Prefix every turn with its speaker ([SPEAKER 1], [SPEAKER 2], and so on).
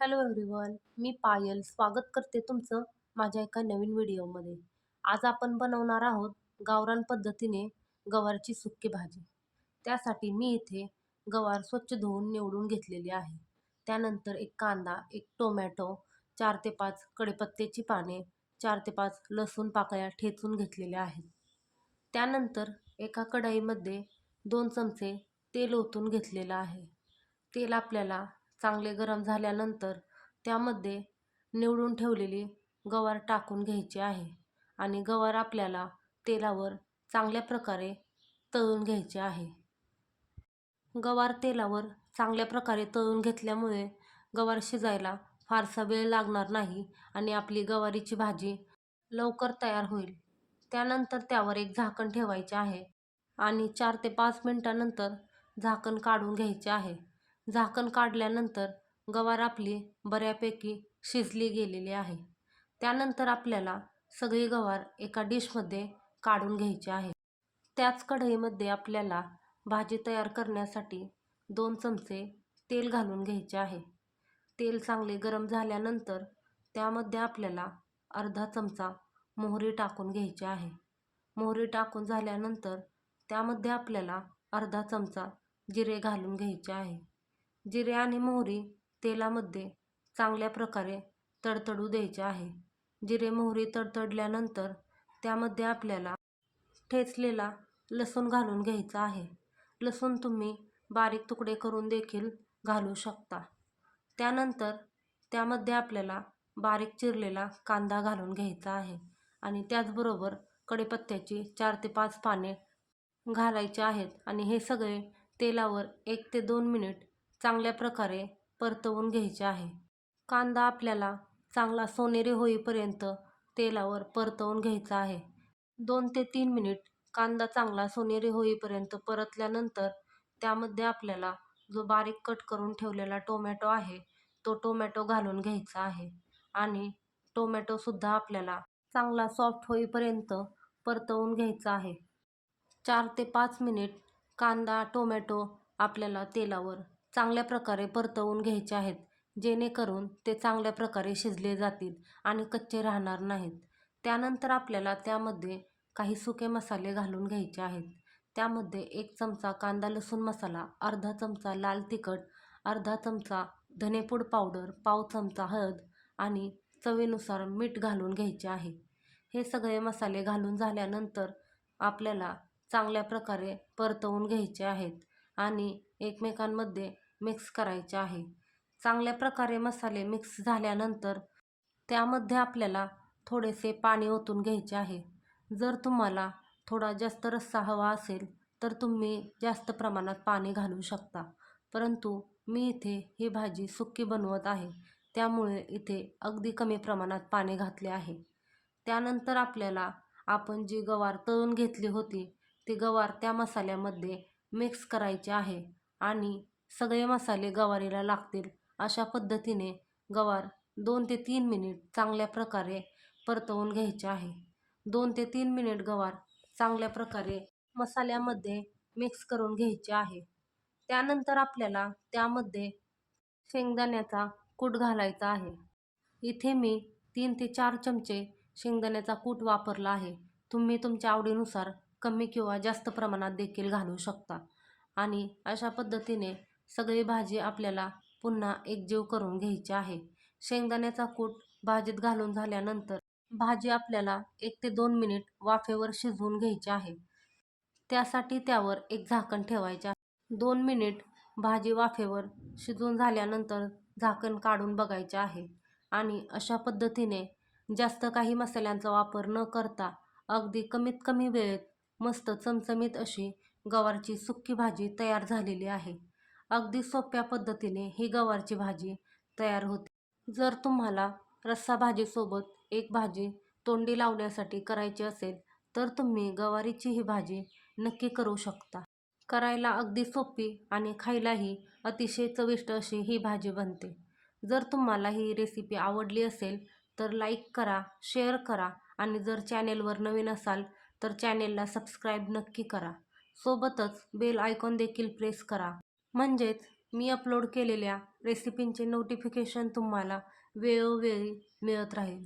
[SPEAKER 1] Hello everyone मी पायल. स्वागत करते तुमचं माझ्या एका नवीन व्हिडिओमध्ये. आज आपण बनवणार आहोत गावरान पद्धतीने गवारची सुक्की भाजी. त्यासाठी मी इथे गवार स्वच्छ धुवून निवडून घेतलेली आहे. त्यानंतर एक कांदा एक टोमॅटो चार ते पाच कडीपत्त्याची पाने चार ते पाच लसूण पाकळ्या ठेचून घेतलेल्या आहेत. त्यानंतर एका कढईमध्ये दोन चमचे तेल ओतून घेतलेलं आहे. तेल आपल्याला चांगले गरम झाल्यानंतर त्यामध्ये निवडून ठेवलेली गवार टाकून घ्यायची आहे आणि गवार आपल्याला तेलावर चांगल्या प्रकारे तळून घ्यायचे आहे. गवार तेलावर चांगल्या प्रकारे तळून घेतल्यामुळे गवार शिजायला फारसा वेळ लागणार नाही आणि आपली गवारीची भाजी लवकर तयार होईल. त्यानंतर त्यावर एक झाकण ठेवायचे आहे आणि चार ते पाच मिनटानंतर झाकण काढून घ्यायचे आहे. झाकण काढल्यानंतर गवार आपली बऱ्यापैकी शिजली गेलेली आहे. त्यानंतर आपल्याला सगळी गवार एका डिशमध्ये काढून घ्यायची आहे. त्याच कढईमध्ये आपल्याला भाजी तयार करण्यासाठी दोन चमचे तेल घालून घ्यायचे आहे. तेल चांगले गरम झाल्यानंतर त्यामध्ये आपल्याला अर्धा चमचा मोहरी टाकून घ्यायची आहे. मोहरी टाकून झाल्यानंतर त्यामध्ये आपल्याला अर्धा चमचा जिरे घालून घ्यायचे आहे. जिरे आणि मोहरी तेलामध्ये चांगल्या प्रकारे तडतडू द्यायचे आहे. जिरे मोहरी तडतडल्यानंतर त्यामध्ये आपल्याला ठेचलेला लसूण घालून घ्यायचा आहे. लसूण तुम्ही बारीक तुकडे करून देखील घालू शकता. त्यानंतर त्यामध्ये आपल्याला बारीक चिरलेला कांदा घालून घ्यायचा आहे आणि त्याचबरोबर कढीपत्त्याची चार ते पाच पाने घालायचे आहेत आणि हे सगळे तेलावर एक ते दोन मिनिट चांगल्या प्रकारे परतवून घ्यायचे आहे. कांदा आपल्याला चांगला सोनेरी होईपर्यंत तेलावर परतवून घ्यायचा आहे. दोन ते तीन मिनिट कांदा चांगला सोनेरी होईपर्यंत परतल्यानंतर त्यामध्ये आपल्याला जो बारीक कट करून ठेवलेला टोमॅटो आहे तो टोमॅटो घालून घ्यायचा आहे. आणि टोमॅटोसुद्धा आपल्याला चांगला सॉफ्ट होईपर्यंत परतवून घ्यायचा आहे. चार ते पाच मिनिट कांदा टोमॅटो आपल्याला तेलावर चांगल्या प्रकारे परतवून घ्यायचे आहेत जेणेकरून ते चांगल्या प्रकारे शिजले जातील आणि कच्चे राहणार नाहीत. त्यानंतर आपल्याला त्यामध्ये काही सुके मसाले घालून घ्यायचे आहेत. त्यामध्ये एक चमचा कांदा लसूण मसाला अर्धा चमचा लाल तिखट अर्धा चमचा धनेपूड पावडर पाव चमचा हळद आणि चवीनुसार मीठ घालून घ्यायचे आहे. हे सगळे मसाले घालून झाल्यानंतर आपल्याला चांगल्या प्रकारे परतवून घ्यायचे आहेत आणि एकमेकांमध्ये मिक्स करायचे आहे. चांगल्या प्रकारे मसाले मिक्स झाल्यानंतर त्यामध्ये आपल्याला थोडेसे पाणी ओतून घ्यायचे आहे. जर तुम्हाला थोडा जास्त रस्सा हवा असेल तर तुम्ही जास्त प्रमाणात पाणी घालू शकता. परंतु मी इथे ही भाजी सुक्की बनवत आहे. त्यामुळे इथे अगदी कमी प्रमाणात पाणी घातले आहे. त्यानंतर आपल्याला आपण जी गवार तळून घेतली होती ती गवार त्या मसाल्यामध्ये मिक्स करायची आहे आणि सगळे मसाले गवारीला लागतील. अशा पद्धतीने गवार दोन ते तीन मिनिट चांगल्या प्रकारे परतवून घ्यायचे आहे. दोन ते तीन मिनिट गवार चांगल्या प्रकारे मसाल्यामध्ये मिक्स करून घ्यायचे आहे. त्यानंतर आपल्याला त्यामध्ये शेंगदाण्याचा कूट घालायचा आहे. इथे मी तीन ते चार चमचे शेंगदाण्याचा कूट वापरला आहे. तुम्ही तुमच्या आवडीनुसार कमी किंवा जास्त प्रमाणात देखील घालू शकता. आणि अशा पद्धतीने सगळी भाजी आपल्याला पुन्हा एकजीव करून घ्यायची आहे. शेंगदाण्याचा कूट भाजीत घालून झाल्यानंतर भाजी आपल्याला एक ते दोन मिनिट वाफेवर शिजवून घ्यायची आहे. त्यासाठी त्यावर एक झाकण ठेवायचे आहे. दोन मिनिट भाजी वाफेवर शिजून झाल्यानंतर झाकण काढून बघायचे आहे. आणि अशा पद्धतीने जास्त काही मसाल्यांचा वापर न करता अगदी कमीत कमी वेळेत मस्त चमचमीत अशी गवारची सुक्की भाजी तयार झालेली आहे. अगदी सोप्या पद्धतीने ही गवारची भाजी तयार होते. जर तुम्हाला रस्सा भाजीसोबत एक भाजी तोंडी लावण्यासाठी करायची असेल तर तुम्ही गवारीची ही भाजी नक्की करू शकता. करायला अगदी सोपी आणि खायलाही अतिशय चविष्ट अशी ही भाजी बनते. जर तुम्हाला ही रेसिपी आवडली असेल तर लाईक करा शेअर करा आणि जर चॅनेलवर नवीन असाल तर चॅनेलला सबस्क्राईब नक्की करा. सोबतच बेल आयकॉन देखील प्रेस करा. म्हणजेच मी अपलोड केलेल्या रेसिपींचे नोटिफिकेशन तुम्हाला वेळोवेळी मिळत राहील.